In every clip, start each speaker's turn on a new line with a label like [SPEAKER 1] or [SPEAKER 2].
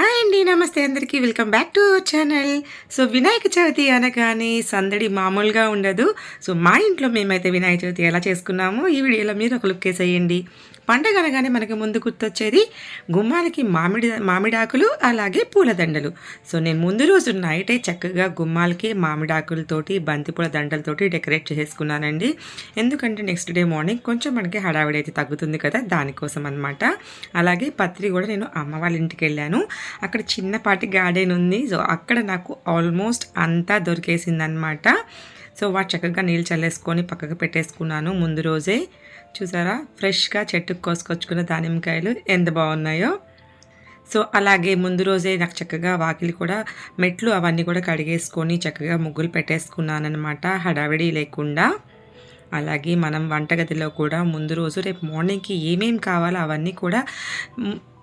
[SPEAKER 1] Hi అండి నమస్తే అందరికీ. Welcome back to our channel so Vinayaka Chavithi అనగానే సందడి మామూలుగా ఉండదు. సో మా ఇంట్లో మేమైతే వినాయక చవితి ఎలా చేసుకున్నామో ఈ వీడియోలో మీరు ఒక లుక్ వేసేయండి. పండగ అనగానే మనకి ముందు గుర్తొచ్చేది గుమ్మాలకి మామిడి మామిడాకులు అలాగే పూలదండలు. సో నేను ముందు రోజు నైటే చక్కగా గుమ్మాలకి మామిడాకులతోటి బంతిపూల దండలతోటి డెకరేట్ చేసుకున్నానండి ఎందుకంటే నెక్స్ట్ డే మార్నింగ్ కొంచెం మనకి హడావిడి అయితే తగ్గుతుంది కదా దానికోసం అనమాట అలాగే పత్రి కూడా నేను అమ్మ వాళ్ళ ఇంటికి వెళ్ళాను. అక్కడ చిన్నపాటి గార్డెన్ ఉంది. సో అక్కడ నాకు ఆల్మోస్ట్ అంతా దొరికేసింది అనమాట సో వాటి చక్కగా నీళ్ళు చల్లేసుకొని పక్కకు పెట్టేసుకున్నాను. ముందు రోజే చూసారా? ఫ్రెష్గా చెట్టుకు కోసుకొచ్చుకున్న దానిమ్మకాయలు ఎంత బాగున్నాయో. సో అలాగే ముందు రోజే నాకు చక్కగా వాకిలి కూడా మెట్లు అవన్నీ కూడా కడిగేసుకొని చక్కగా ముగ్గులు పెట్టేసుకున్నాను అనమాట హడావిడి లేకుండా. అలాగే మనం వంటగదిలో కూడా ముందు రోజు రేపు మార్నింగ్కి ఏమేమి కావాలో అవన్నీ కూడా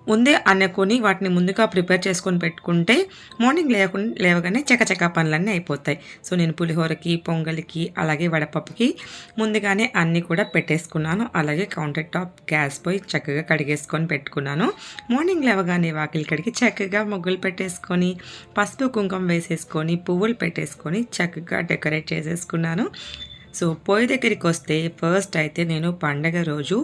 [SPEAKER 1] ముందే అనుకొని వాటిని ముందుగా ప్రిపేర్ చేసుకొని పెట్టుకుంటే మార్నింగ్ లేకుండా లేవగానే చకచక పనులన్నీ అయిపోతాయి. సో నేను పులిహోరకి పొంగలికి అలాగే వడపప్పుకి ముందుగానే అన్నీ కూడా పెట్టేసుకున్నాను. అలాగే కౌంటర్ టాప్ గ్యాస్ పోయి చక్కగా కడిగేసుకొని పెట్టుకున్నాను. మార్నింగ్ లేవగానే వాకిలి కడిగి చక్కగా ముగ్గులు పెట్టేసుకొని పసుపు కుంకుమ వేసేసుకొని పువ్వులు పెట్టేసుకొని చక్కగా డెకరేట్ చేసేసుకున్నాను. సో పొయ్యి దగ్గరికి వస్తే ఫస్ట్ అయితే నేను పండగ రోజు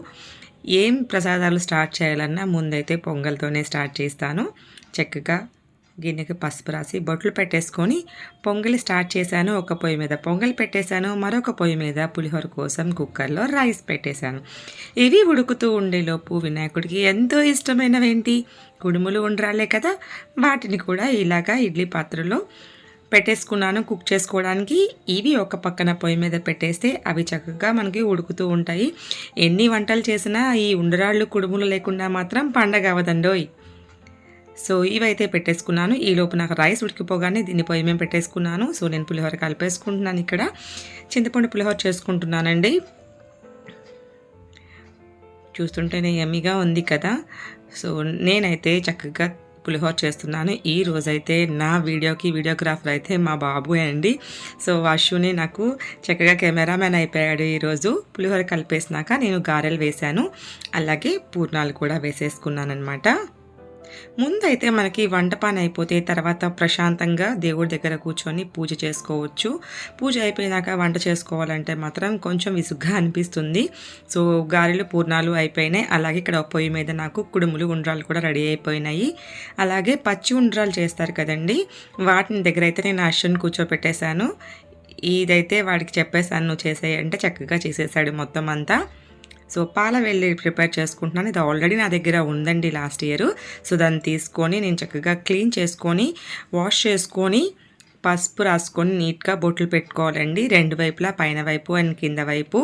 [SPEAKER 1] ఏం ప్రసాదాలు స్టార్ట్ చేయాలన్నా ముందైతే పొంగల్తోనే స్టార్ట్ చేస్తాను. చక్కగా గిన్నెకి పసుపు రాసి బొట్లు పెట్టేసుకొని పొంగలి స్టార్ట్ చేశాను. ఒక పొయ్యి మీద పొంగలి పెట్టేశాను. మరొక పొయ్యి మీద పులిహోర కోసం కుక్కర్లో రైస్ పెట్టేశాను. ఇవి ఉడుకుతూ ఉండేలోపు వినాయకుడికి ఎంతో ఇష్టమైనవేంటి? కుడుములు ఉండరాలే కదా. వాటిని కూడా ఇలాగా ఇడ్లీ పాత్రలో పెట్టేసుకున్నాను కుక్ చేసుకోవడానికి. ఇవి ఒక పక్కన పొయ్యి మీద పెట్టేస్తే అవి చక్కగా మనకి ఉడుకుతూ ఉంటాయి. ఎన్ని వంటలు చేసినా ఈ ఉండరాళ్ళు కుడుములు లేకుండా మాత్రం పండగ అవదండోయ్. సో ఇవైతే పెట్టేసుకున్నాను. ఈ లోపు నాకు రైస్ ఉడికిపోగానే దీన్ని పొయ్యి మేము పెట్టేసుకున్నాను. సో నేను పులిహోర కలిపేసుకుంటున్నాను ఇక్కడ. చింతపండు పులిహోర చేసుకుంటున్నానండి. చూస్తుంటేనే ఎమ్మిగా ఉంది కదా. సో నేనైతే చక్కగా పులిహోర చేస్తున్నాను. ఈ రోజైతే నా వీడియోకి వీడియోగ్రాఫర్ అయితే మా బాబు అండి. సో వాషుని నాకు చక్కగా కెమెరామెన్ అయిపోయాడు ఈరోజు. పులిహోర కలిపేసినాక నేను గారెలు వేశాను. అలాగే పూర్ణాలు కూడా వేసేసుకున్నాను అనమాట ముందైతే మనకి వంట పని అయిపోతే తర్వాత ప్రశాంతంగా దేవుడి దగ్గర కూర్చొని పూజ చేసుకోవచ్చు. పూజ అయిపోయినాక వంట చేసుకోవాలంటే మాత్రం కొంచెం విసుగ్గా అనిపిస్తుంది. సో గారెలు పూర్ణాలు అయిపోయినాయి. అలాగే ఇక్కడ పొయ్యి మీద నాకు కుడుములు ఉండ్రాలు కూడా రెడీ అయిపోయినాయి. అలాగే పచ్చి ఉండ్రాలు చేస్తారు కదండి. వాటిని దగ్గర అయితే నేను అశ్వని కూర్చోపెట్టేశాను. ఇదైతే వాడికి చెప్పేశాను నువ్వు చేసేయంటే చక్కగా చేసేసాడు మొత్తం అంతా. సో పాల వెళ్ళి ప్రిపేర్ చేసుకుంటున్నాను. ఇది ఆల్రెడీ నా దగ్గర ఉందండి లాస్ట్ ఇయర్. సో దాన్ని తీసుకొని నేను చక్కగా క్లీన్ చేసుకొని వాష్ చేసుకొని పసుపు రాసుకొని నీట్గా బొట్లు పెట్టుకోవాలండి. రెండు వైపులా పైన వైపు అండ్ కింద వైపు.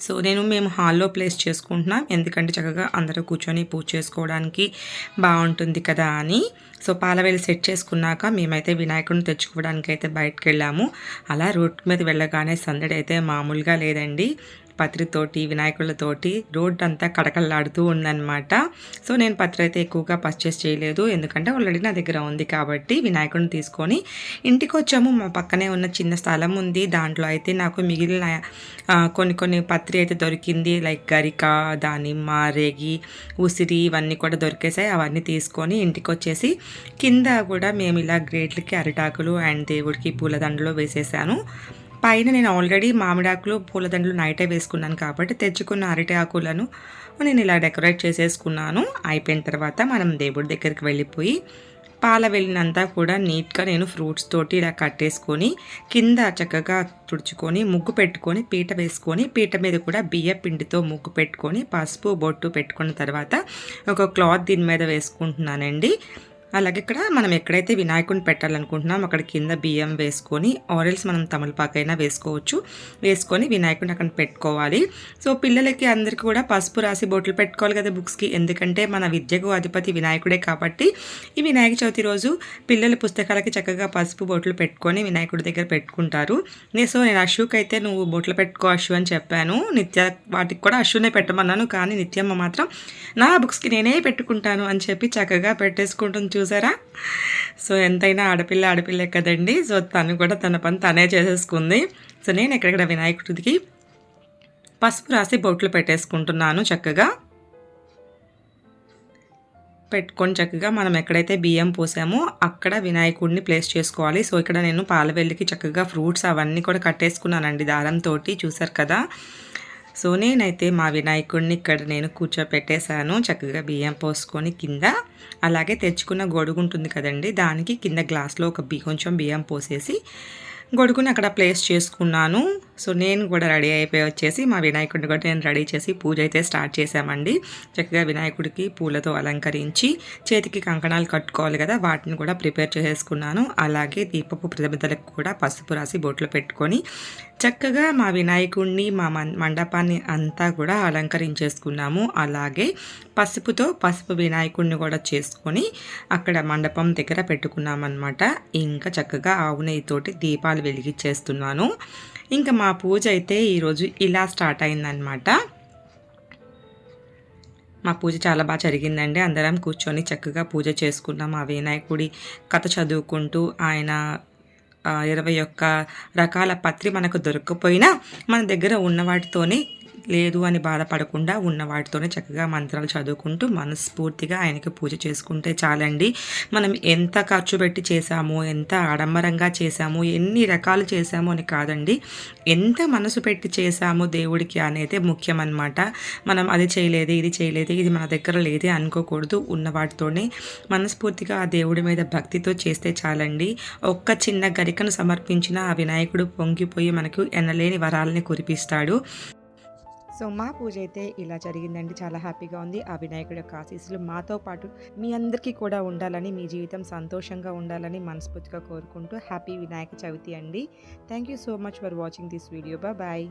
[SPEAKER 1] సో నేను మేము హాల్లో ప్లేస్ చేసుకుంటున్నాం. ఎందుకంటే చక్కగా అందరూ కూర్చొని పూజ చేసుకోవడానికి బాగుంటుంది కదా అని. సో పాలవేలు సెట్ చేసుకున్నాక మేమైతే వినాయకుడిని తెచ్చుకోవడానికి అయితే బయటకు వెళ్ళాము. అలా రోడ్ మీద వెళ్ళగానే సందడి అయితే మామూలుగా లేదండి. పత్రితోటి వినాయకులతోటి రోడ్ అంతా కడకల్లాడుతూ ఉందన్నమాట. సో నేను పత్రి అయితే ఎక్కువగా పర్చేస్ చేయలేదు. ఎందుకంటే ఆల్రెడీ నా దగ్గర ఉంది కాబట్టి వినాయకుడిని తీసుకొని ఇంటికి వచ్చాము మా పక్కనే ఉన్న చిన్న స్థలం ఉంది. దాంట్లో అయితే నాకు మిగిలిన కొన్ని కొన్ని పత్రి అయితే దొరికింది. లైక్ గరిక దానిమ్మ రేగి ఉసిరి ఇవన్నీ కూడా దొరికేసాయి. అవన్నీ తీసుకొని ఇంటికి వచ్చేసి కింద కూడా మేము ఇలా గ్రేట్లకి అరిటాకులు అండ్ దేవుడికి పూలదండలు వేసేసాను. పైన నేను ఆల్రెడీ మామిడాకులు పూలదండలు నైటే వేసుకున్నాను కాబట్టి తెచ్చుకున్న అరటి ఆకులను నేను ఇలా డెకరేట్ చేసేసుకున్నాను. అయిపోయిన తర్వాత మనం దేవుడి దగ్గరికి వెళ్ళిపోయి పాల వెళ్ళినంతా కూడా నీట్గా నేను ఫ్రూట్స్ తోటి ఇలా కట్టేసుకొని కింద చక్కగా తుడుచుకొని ముగ్గు పెట్టుకొని పీట వేసుకొని పీట మీద కూడా బియ్య పిండితో ముగ్గు పెట్టుకొని పసుపు బొట్టు పెట్టుకున్న తర్వాత ఒక క్లాత్ దీని మీద వేసుకుంటున్నానండి. అలాగే ఇక్కడ మనం ఎక్కడైతే వినాయకుడిని పెట్టాలనుకుంటున్నాం అక్కడ కింద బియ్యం వేసుకొని ఆరెల్స్ మనం తమలపాకైనా వేసుకోవచ్చు. వేసుకొని వినాయకుడిని అక్కడ పెట్టుకోవాలి. సో పిల్లలకి అందరికీ కూడా పసుపు రాసి బొట్లు పెట్టుకోవాలి కదా బుక్స్కి. ఎందుకంటే మన విద్యకు అధిపతి వినాయకుడే కాబట్టి ఈ వినాయక చవితి రోజు పిల్లల పుస్తకాలకి చక్కగా పసుపు బొట్లు పెట్టుకొని వినాయకుడి దగ్గర పెట్టుకుంటారు. సో నేను అశుక్ అయితే నువ్వు బొట్లు పెట్టుకో అశు అని చెప్పాను. నిత్య వాటికి కూడా అశునే పెట్టమన్నాను. కానీ నిత్యమ్మ మాత్రం నా బుక్స్కి నేనే పెట్టుకుంటాను అని చెప్పి చక్కగా పెట్టేసుకుంటుంది చూసారా? సో ఎంతైనా ఆడపిల్ల ఆడపిల్లే కదండి. సో తను కూడా తన పని తనే చేసేసుకుంది. సో నేను ఎక్కడెక్కడ వినాయకుడికి పసుపు రాసి బొట్లు పెట్టేసుకుంటున్నాను చక్కగా. పెట్టుకొని చక్కగా మనం ఎక్కడైతే బియ్యం పోసామో అక్కడ వినాయకుడిని ప్లేస్ చేసుకోవాలి. సో ఇక్కడ నేను పాలవెల్లికి చక్కగా ఫ్రూట్స్ అవన్నీ కూడా కట్టేసుకున్నానండి దారంతో చూసారు కదా? సో నేనైతే మా వినాయకుడిని ఇక్కడ నేను కూర్చోపెట్టేశాను. చక్కగా బియ్యం పోసుకొని కింద అలాగే తెచ్చుకున్న గొడుగు ఉంటుంది కదండి దానికి కింద గ్లాస్లో ఒక బి కొంచెం బియ్యం పోసేసి గొడుగుని అక్కడ ప్లేస్ చేసుకున్నాను. సో నేను కూడా రెడీ అయిపోయి వచ్చేసి మా వినాయకుడిని కూడా నేను రెడీ చేసి పూజ అయితే స్టార్ట్ చేశామండి. చక్కగా వినాయకుడికి పూలతో అలంకరించి చేతికి కంకణాలు కట్టుకోవాలి కదా వాటిని కూడా ప్రిపేర్ చేసేసుకున్నాను అలాగే దీపపు ప్రతిబిద్దలకు కూడా పసుపు రాసి బొట్లు పెట్టుకొని చక్కగా మా వినాయకుడిని మా మం- మండపాన్ని అంతా కూడా అలంకరించేసుకున్నాము. అలాగే పసుపుతో పసుపు వినాయకుడిని కూడా చేసుకొని అక్కడ మండపం దగ్గర పెట్టుకున్నామన్నమాట. ఇంకా చక్కగా ఆవు నెయ్యితోటి దీపాలు వెలిగించేస్తున్నాను. ఇంకా మా పూజ అయితే ఈరోజు ఇలా స్టార్ట్ అయిందనమాట మా పూజ చాలా బాగా జరిగిందండి. అందరం కూర్చొని చక్కగా పూజ చేసుకున్నాం. ఆ వినాయకుడి కథ చదువుకుంటూ ఆయన ఇరవై ఒక్క రకాల పత్రి మనకు దొరకకపోయినా మన దగ్గర ఉన్న వాటితోనే లేదు అని బాధపడకుండా ఉన్న వాటితోనే చక్కగా మంత్రాలు చదువుకుంటూ మనస్ఫూర్తిగా ఆయనకి పూజ చేసుకుంటే చాలండి. మనం ఎంత ఖర్చు పెట్టి చేశాము ఎంత ఆడంబరంగా చేశాము ఎన్ని రకాలు చేశాము అని కాదండి. ఎంత మనసు పెట్టి చేశాము దేవుడికి అనేది ముఖ్యం అన్నమాట మనం అది చేయలేదు ఇది చేయలేదు ఇది మన దగ్గర లేదే అనుకోకూడదు. ఉన్న వాటితోనే మనస్ఫూర్తిగా ఆ దేవుడి మీద భక్తితో చేస్తే చాలండి. ఒక్క చిన్న గరికను సమర్పించిన ఆ వినాయకుడు పొంగిపోయి మనకు ఎనలేని వరాలని కురిపిస్తాడు. సో మా పూజ అయితే ఇలా జరిగిందండి. చాలా హ్యాపీగా ఉంది. ఆ వినాయకుడి యొక్క ఆశీస్సులు మాతో పాటు మీ అందరికీ కూడా ఉండాలని మీ జీవితం సంతోషంగా ఉండాలని మనస్ఫూర్తిగా కోరుకుంటూ హ్యాపీ వినాయక చవితి అండి. Thank you so much for watching this video. Bye.